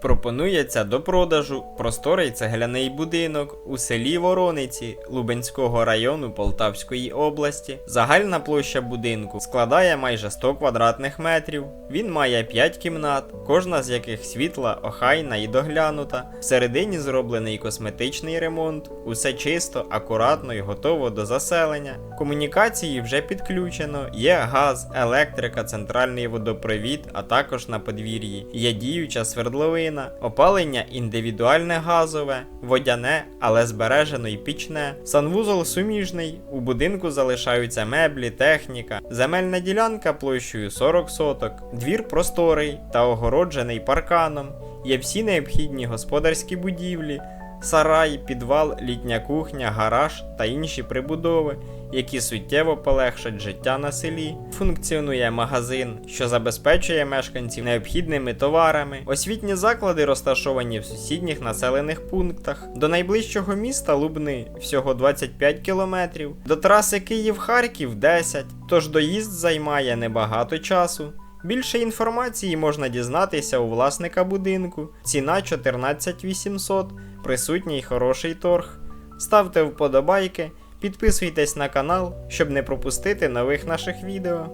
Пропонується до продажу просторий цегляний будинок у селі Ворониці Лубенського району Полтавської області. Загальна площа будинку складає майже 100 квадратних метрів. Він має 5 кімнат, кожна з яких світла, охайна і доглянута. Всередині зроблений косметичний ремонт. Усе чисто, акуратно і готово до заселення. Комунікації вже підключено. Є газ, електрика, центральний водопровід, а також на подвір'ї. Є діюча свердловина, опалення індивідуальне газове, водяне, але збережено й пічне. Санвузол суміжний. У будинку залишаються меблі, техніка. Земельна ділянка площею 40 соток. Двір просторий та огороджений парканом. Є всі необхідні господарські будівлі. Сарай, підвал, літня кухня, гараж та інші прибудови, які суттєво полегшать життя на селі. Функціонує магазин, що забезпечує мешканців необхідними товарами. Освітні заклади розташовані в сусідніх населених пунктах. До найближчого міста Лубни всього 25 кілометрів, до траси Київ-Харків 10, тож доїзд займає небагато часу. Більше інформації можна дізнатися у власника будинку. Ціна 14800, присутній хороший торг. Ставте вподобайки, підписуйтесь на канал, щоб не пропустити нових наших відео.